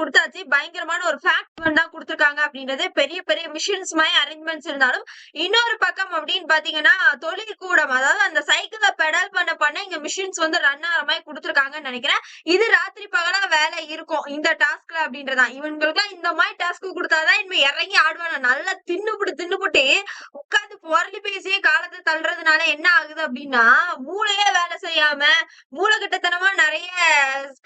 கொடுத்தாச்சு. பயங்கரமான ஒரு ஃபேக்ட் தான் கொடுத்துருக்காங்க அப்படின்றது. பெரிய பெரிய மிஷின்ஸ் மாதிரி அரேஞ்ச்மெண்ட்ஸ் இருந்தாலும் இன்னொரு பக்கம் அப்படின்னு பாத்தீங்கன்னா தொழிற்கூடம் அதாவது அந்த சைக்கிளை பெடல் பண்ண பண்ண இங்க மிஷின்ஸ் வந்து ரன் ஆகிற மாதிரி கொடுத்துருக்காங்கன்னு நினைக்கிறேன். இது ராத்திரி பகலா வேலை இருக்கும். இந்த டாஸ்க்ல அப்படின்றதா இவங்களுக்குலாம் இந்த மாதிரி டாஸ்க் கொடுத்தாதான் இனிமே இறங்கி ஆடுவாங்க. நல்லா தின்னுபுட்டு தின்னுபுட்டு உட்காந்து பொருளி பேசியே காலத்தை தள்ளுறதுனால என்ன ஆகுது அப்படின்னா மூளையே செய்யாம மூலகட்டத்தனமா நிறைய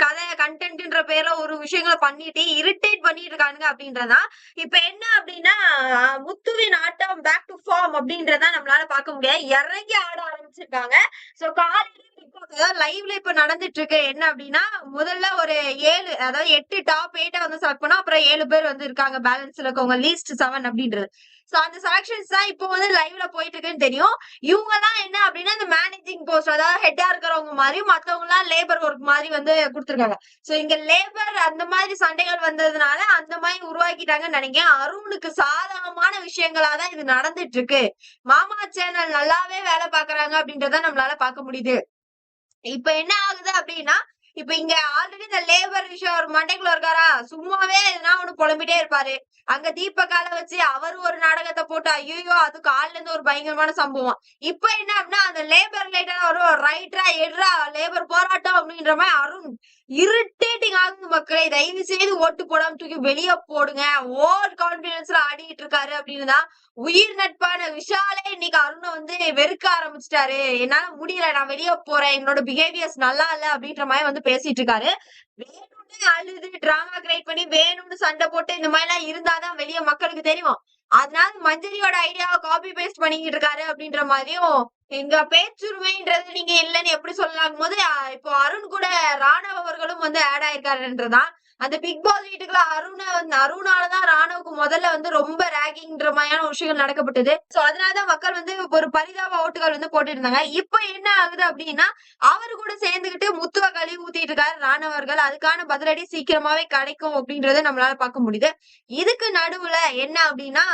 கதை கண்டென்ட்ன்ற பேர்ல ஒரு விஷயங்களை பண்ணிட்டு இரிட்டேட் பண்ணிட்டு இருக்கானுங்க அப்படின்றதா இப்ப என்ன அப்படின்னா முத்துவின் ஆட்டம் பேக் டு ஃபார்ம் அப்படின்றத நம்மளால பார்க்க முடியாது. இறங்கி ஆட ஆரம்பிச்சிருக்காங்க. சோ காலையில லைவ்ல இப்ப நடந்துட்டு இருக்கு என்ன அப்படின்னா முதல்ல ஒரு ஏழு அதாவது எட்டு டாப் எயிட்ட வந்து செலக்ட் பண்ணா அப்புறம் ஏழு பேர் வந்து இருக்காங்க. பேலன்ஸ்ல இருக்கவங்க லீஸ்ட் செவன் அப்படின்றது. சோ அந்த செலக்ஷன்ஸ் தான் இப்போ வந்து லைவ்ல போயிட்டு இருக்குன்னு தெரியும். இவங்க எல்லாம் என்ன அப்படின்னா இந்த மேனேஜிங் போஸ்ட் அதாவது ஹெட்டா இருக்கிறவங்க மாதிரி மத்தவங்க எல்லாம் லேபர் ஒர்க் மாதிரி வந்து கொடுத்துருக்காங்க. சோ இங்க லேபர் அந்த மாதிரி சண்டைகள் வந்ததுனால அந்த மாதிரி உருவாக்கிட்டாங்கன்னு நினைக்கிறேன். அருணுக்கு சாதகமான விஷயங்களா தான் இது நடந்துட்டு இருக்கு மாமா சேனல் நல்லாவே வேலை பாக்குறாங்க அப்படின்றத நம்மளால பார்க்க முடியுது. இப்ப என்ன ஆகுது அப்படின்னா இப்ப இங்க ஆல்ரெடி இந்த லேபர் விஷயம் ஒரு மண்டைக்குள்ள இருக்காரா? சும்மாவே எதுனா ஒண்ணு புலம்பிட்டே இருப்பாரு. அங்க தீபகால வச்சு அவர் ஒரு நாடகத்தை போட்டு ஐயோ அது கால்ல இருந்து ஒரு பயங்கரமான சம்பவம். இப்ப என்ன அப்படின்னா அந்த லேபர் ரிலேட்டடா ஒரு ரைட்டரா எட்ரா லேபர் போராட்டம் அப்படின்ற மாதிரி அருண் இரிட்டேட்டிங் ஆகுது மக்களை. தயவு செய்து ஓட்டு போடாம தூக்கி வெளியே போடுங்க. ஓவர் கான்பிடன்ஸ்ல ஆடிட்டு இருக்காரு அப்படின்னு தான் உயிர் நட்பான விஷாலே இன்னைக்கு அருணை வந்து வெறுக்க ஆரம்பிச்சிட்டாரு. என்னால முடியல நான் வெளியே போறேன். என்னோட பிஹேவியர்ஸ் நல்லா இல்ல அப்படின்ற மாதிரி வந்து பேசிட்டு இருக்காரு. அழுது டிராமா கிரியேட் பண்ணி வேணும்னு சண்டை போட்டு இந்த மாதிரி எல்லாம் இருந்தாதான் வெளியே மக்களுக்கு தெரியும். அதனால மஞ்சரியோட ஐடியாவை காப்பி பேஸ்ட் பண்ணிக்கிட்டு இருக்காரு அப்படின்ற மாதிரியும் எங்க பேச்சுரிமைன்றது நீங்க இல்லைன்னு எப்படி சொல்லலாம் போது இப்போ அருண் கூட ராணவ அவர்களும் வந்து ஆட் ஆயிருக்காருன்றதான் அந்த பிக் பாஸ் வீட்டுக்குள்ள அருண வந்து அருணாலதான் ராணுவுக்கு முதல்ல வந்து ரொம்ப ரேகிங்ன்ற மாதிரியான விஷயங்கள் நடக்கப்பட்டது. சோ அதனாலதான் மக்கள் வந்து ஒரு பரிதாப ஓட்டுகள் வந்து போட்டு இருந்தாங்க. இப்ப என்ன ஆகுது அப்படின்னா அவரு கூட சேர்ந்துகிட்டு முத்துவ கழி ஊத்திட்டு இருக்காரு ராணவர்கள். அதுக்கான பதிலடி சீக்கிரமாவே கிடைக்கும் அப்படின்றத நம்மளால பார்க்க முடியுது. இதுக்கு நடுவுல என்ன அப்படின்னா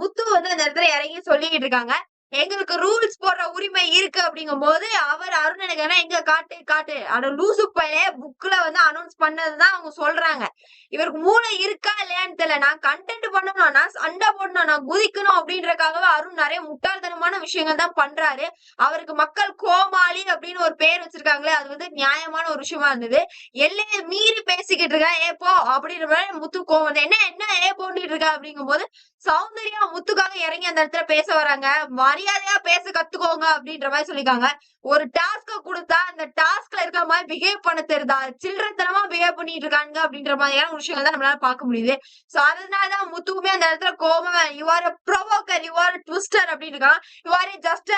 முத்து வந்து அந்த இடத்துல இறங்கி சொல்லிக்கிட்டு இருக்காங்க. எங்களுக்கு ரூல்ஸ் போடுற உரிமை இருக்கு அப்படிங்கும் போது அவர் அருணனுக்கு எங்க காட்டு காட்டு. அட லூசு பையிலே புக்ல வந்து அனௌன்ஸ் பண்ணதுதான் அவங்க சொல்றாங்க. இவருக்கு மூளை இருக்கா இல்லையான்னு தெரியல. நான் கண்டென்ட் பண்ணணும் நான் சண்டை போடணும் நான் குதிக்கணும் அப்படின்றக்காகவே அருண் நிறைய முட்டாள்தனமான விஷயங்கள் தான் பண்றாரு. அவருக்கு மக்கள் கோமாளி அப்படின்னு ஒரு பேர் வச்சிருக்காங்களே அது வந்து நியாயமான ஒரு விஷயமா இருந்தது. எல்லையை மீறி பேசிக்கிட்டு இருக்கா ஏ போ அப்படின்ற மாதிரி முத்து கோவம் என்ன என்ன ஏ போட்டுட்டு இருக்கா? அப்படிங்கும் போது சௌந்தர்யா முத்துக்காக இறங்கி அந்த இடத்துல பேச வராங்க. மரியாதையா பேச கத்துக்கோங்க அப்படின்ற மாதிரி சொல்லிருக்காங்க ஒரு டாஸ்க கொடுத்தா அந்த டாஸ்க்ல இருக்கிற மாதிரி பிஹேவ் பண்ண தெரியுதா? சில்றத்தனமா பிஹேவ் பண்ணிட்டு இருக்காங்க அப்படின்ற மாதிரியான விஷயங்கள் தான் நம்மளால பார்க்க முடியுது. சோ அதனாலதான் முத்துக்குமே அந்த இடத்துல கோபம் you are provoker you are twister அப்படின்னு இருக்கான் you are just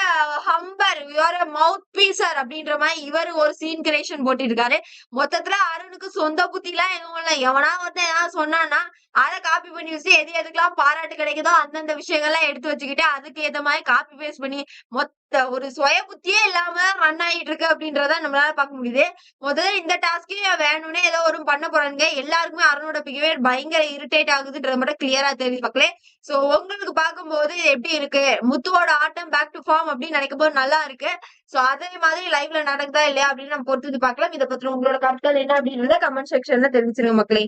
humper you are mouth piecer அப்படின்ற மாதிரி இவர் ஒரு சீன் கிரியேஷன் போட்டிருக்காரு. மொத்தத்துல அருணுக்கு சொந்த புத்தி எல்லாம் எதுவும் இல்லை. எவனா ஒருத்தன் ஏதாவது சொன்னான்னா அதை காப்பி நியூஸ் எது எதுக்கெல்லாம் பாராட்டு கிடைக்குதோ அந்தந்த விஷயங்கள்லாம் எடுத்து வச்சுக்கிட்டு அதுக்கு ஏத்த மாதிரி காப்பி பேஸ்ட் பண்ணி மொத்த ஒரு சுய புத்தியே இல்லாம ரன் ஆகிட்டு இருக்கு அப்படின்றத நம்மளால பார்க்க முடியுது. முதல்ல இந்த டாஸ்க்கே வேணும்னே ஏதோ ஒரு பண்ண போறாங்க எல்லாருக்குமே அருணோட பிகேவியர் பயங்கர இரிட்டேட் ஆகுதுன்றது மட்டும் கிளியரா தெரிஞ்சு மக்களே. சோ உங்களுக்கு பார்க்கும்போது எப்படி இருக்கு? முத்துவோட ஆட்டம் பேக் டு ஃபார்ம் அப்படின்னு நினைக்கும் போது நல்லா இருக்கு. சோ அதே மாதிரி லைவ்ல நடக்குதா இல்லையா அப்படின்னு நம்ம பொறுத்து பார்க்கலாம். இதை பத்தி உங்களோட கருத்துக்கள் என்ன அப்படின்றத கமெண்ட் செக்ஷன்ல தெரிவிச்சிருங்க மக்களே.